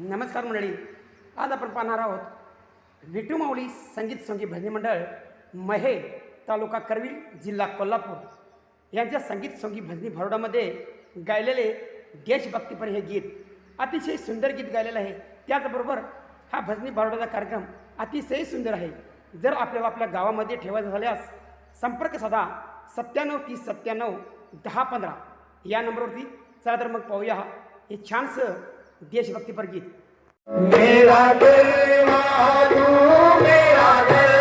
नमस्कार मंडळी. आज आपण पाहणार आहोत विटू माऊली संगीत संगीत भजनी मंडळ महे तालुका करवी जिल्हा कोल्हापूर. यांच्या संगीत संगीत भजनी भरोडामध्ये गायलेले देशभक्तीपर हे गीत अतिशय सुंदर गीत गायलेलं आहे. त्याचबरोबर हा भजनी भरोडाचा कार्यक्रम अतिशय सुंदर आहे. जर आपल्याला आपल्या गावामध्ये ठेवायचं झाल्यास संपर्क साधा सत्त्याण्णव तीस सत्त्याण्णव दहा पंधरा. या नंबरवरती चला तर मग पाहूया. हे छानसं देशभक्ति पर गीत। मेरा दिल मेरा दिल।